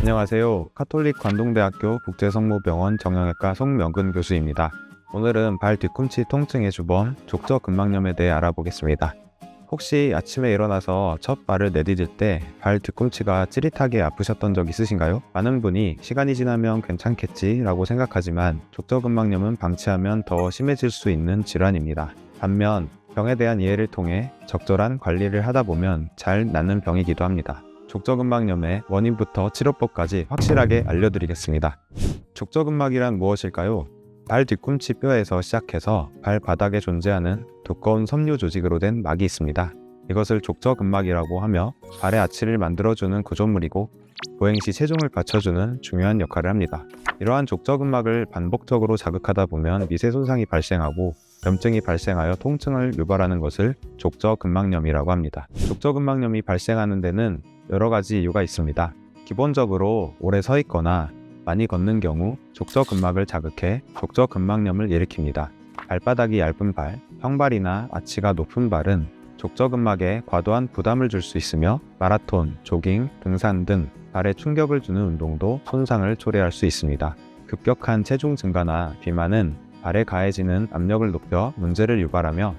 안녕하세요. 카톨릭 관동대학교 국제성모병원 정형외과 송명근 교수입니다. 오늘은 발 뒤꿈치 통증의 주범 족저근막염에 대해 알아보겠습니다. 혹시 아침에 일어나서 첫 발을 내디딜 때 발 뒤꿈치가 찌릿하게 아프셨던 적 있으신가요? 많은 분이 시간이 지나면 괜찮겠지라고 생각하지만 족저근막염은 방치하면 더 심해질 수 있는 질환입니다. 반면 병에 대한 이해를 통해 적절한 관리를 하다 보면 잘 낫는 병이기도 합니다. 족저근막염의 원인부터 치료법까지 확실하게 알려드리겠습니다. 족저근막이란 무엇일까요? 발 뒤꿈치 뼈에서 시작해서 발바닥에 존재하는 두꺼운 섬유 조직으로 된 막이 있습니다. 이것을 족저근막이라고 하며 발의 아치를 만들어주는 구조물이고 보행 시 체중을 받쳐주는 중요한 역할을 합니다. 이러한 족저근막을 반복적으로 자극하다 보면 미세 손상이 발생하고 염증이 발생하여 통증을 유발하는 것을 족저근막염이라고 합니다. 족저근막염이 발생하는 데는 여러 가지 이유가 있습니다. 기본적으로 오래 서 있거나 많이 걷는 경우 족저근막을 자극해 족저근막염을 일으킵니다. 발바닥이 얇은 발, 평발이나 아치가 높은 발은 족저근막에 과도한 부담을 줄 수 있으며 마라톤, 조깅, 등산 등 발에 충격을 주는 운동도 손상을 초래할 수 있습니다. 급격한 체중 증가나 비만은 발에 가해지는 압력을 높여 문제를 유발하며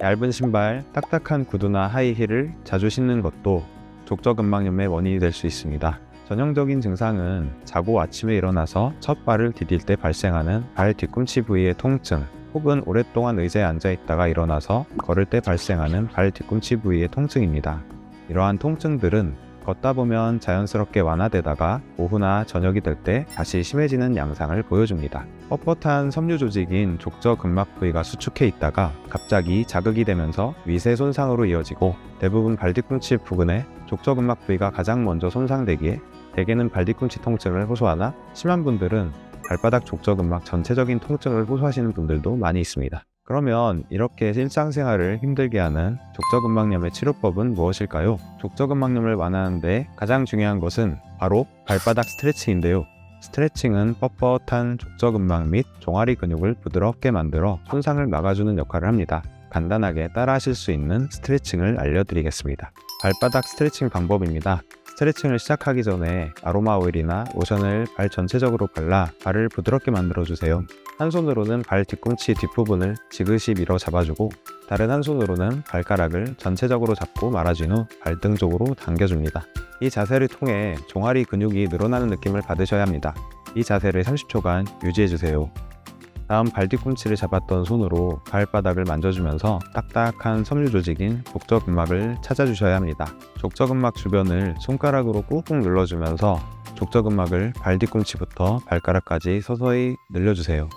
얇은 신발, 딱딱한 구두나 하이힐을 자주 신는 것도 족저근막염의 원인이 될 수 있습니다. 전형적인 증상은 자고 아침에 일어나서 첫 발을 디딜 때 발생하는 발 뒤꿈치 부위의 통증, 혹은 오랫동안 의자에 앉아 있다가 일어나서 걸을 때 발생하는 발 뒤꿈치 부위의 통증입니다. 이러한 통증들은 걷다 보면 자연스럽게 완화되다가 오후나 저녁이 될 때 다시 심해지는 양상을 보여줍니다. 뻣뻣한 섬유 조직인 족저 근막 부위가 수축해 있다가 갑자기 자극이 되면서 위세 손상으로 이어지고 대부분 발뒤꿈치 부근에 족저 근막 부위가 가장 먼저 손상되기에 대개는 발뒤꿈치 통증을 호소하나 심한 분들은 발바닥 족저 근막 전체적인 통증을 호소하시는 분들도 많이 있습니다. 그러면 이렇게 일상생활을 힘들게 하는 족저근막염의 치료법은 무엇일까요? 족저근막염을 완화하는데 가장 중요한 것은 바로 발바닥 스트레칭인데요. 스트레칭은 뻣뻣한 족저근막 및 종아리 근육을 부드럽게 만들어 손상을 막아주는 역할을 합니다. 간단하게 따라하실 수 있는 스트레칭을 알려드리겠습니다. 발바닥 스트레칭 방법입니다. 스트레칭을 시작하기 전에 아로마 오일이나 로션을 발 전체적으로 발라 발을 부드럽게 만들어 주세요. 한 손으로는 발 뒤꿈치 뒷부분을 지그시 밀어 잡아주고 다른 한 손으로는 발가락을 전체적으로 잡고 말아준 후 발등 쪽으로 당겨줍니다. 이 자세를 통해 종아리 근육이 늘어나는 느낌을 받으셔야 합니다. 이 자세를 30초간 유지해 주세요. 다음 발 뒤꿈치를 잡았던 손으로 발바닥을 만져주면서 딱딱한 섬유 조직인 족저근막을 찾아주셔야 합니다. 족저근막 주변을 손가락으로 꾹꾹 눌러주면서 족저근막을 발 뒤꿈치부터 발가락까지 서서히 늘려주세요.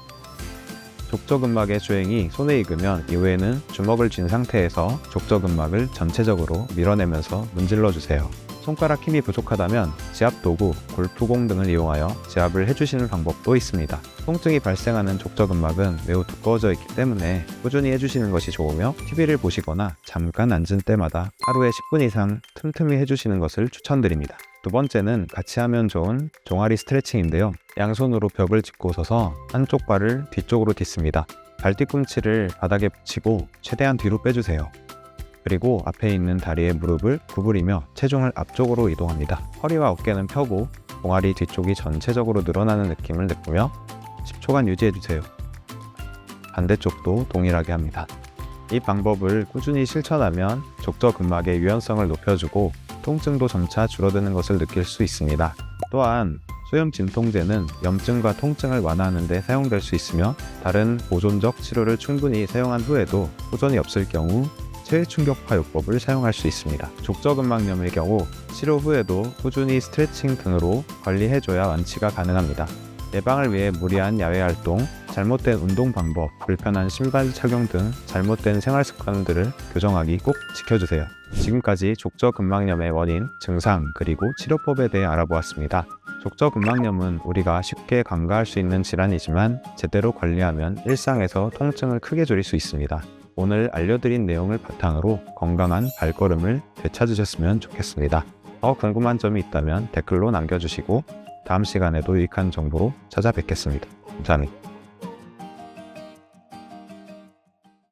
족저근막의 주행이 손에 익으면 이후에는 주먹을 쥔 상태에서 족저근막을 전체적으로 밀어내면서 문질러 주세요. 손가락 힘이 부족하다면 지압 도구, 골프공 등을 이용하여 지압을 해주시는 방법도 있습니다. 통증이 발생하는 족저근막은 매우 두꺼워져 있기 때문에 꾸준히 해주시는 것이 좋으며 TV를 보시거나 잠깐 앉은 때마다 하루에 10분 이상 틈틈이 해주시는 것을 추천드립니다. 두 번째는 같이 하면 좋은 종아리 스트레칭인데요. 양손으로 벽을 짚고 서서 한쪽 발을 뒤쪽으로 딛습니다. 발 뒤꿈치를 바닥에 붙이고 최대한 뒤로 빼주세요. 그리고 앞에 있는 다리에 무릎을 구부리며 체중을 앞쪽으로 이동합니다. 허리와 어깨는 펴고 종아리 뒤쪽이 전체적으로 늘어나는 느낌을 느끼며 10초간 유지해주세요. 반대쪽도 동일하게 합니다. 이 방법을 꾸준히 실천하면 족저근막의 유연성을 높여주고 통증도 점차 줄어드는 것을 느낄 수 있습니다. 또한 수염 진통제는 염증과 통증을 완화하는 데 사용될 수 있으며 다른 보존적 치료를 충분히 사용한 후에도 호전이 없을 경우 체외충격파 요법을 사용할 수 있습니다. 족저근막염의 경우 치료 후에도 꾸준히 스트레칭 등으로 관리해줘야 완치가 가능합니다. 예방을 위해 무리한 야외 활동, 잘못된 운동 방법, 불편한 신발 착용 등 잘못된 생활 습관들을 교정하기 꼭 지켜주세요. 지금까지 족저근막염의 원인, 증상, 그리고 치료법에 대해 알아보았습니다. 족저근막염은 우리가 쉽게 간과할 수 있는 질환이지만 제대로 관리하면 일상에서 통증을 크게 줄일 수 있습니다. 오늘 알려드린 내용을 바탕으로 건강한 발걸음을 되찾으셨으면 좋겠습니다. 더 궁금한 점이 있다면 댓글로 남겨주시고 다음 시간에도 유익한 정보로 찾아뵙겠습니다. 감사합니다.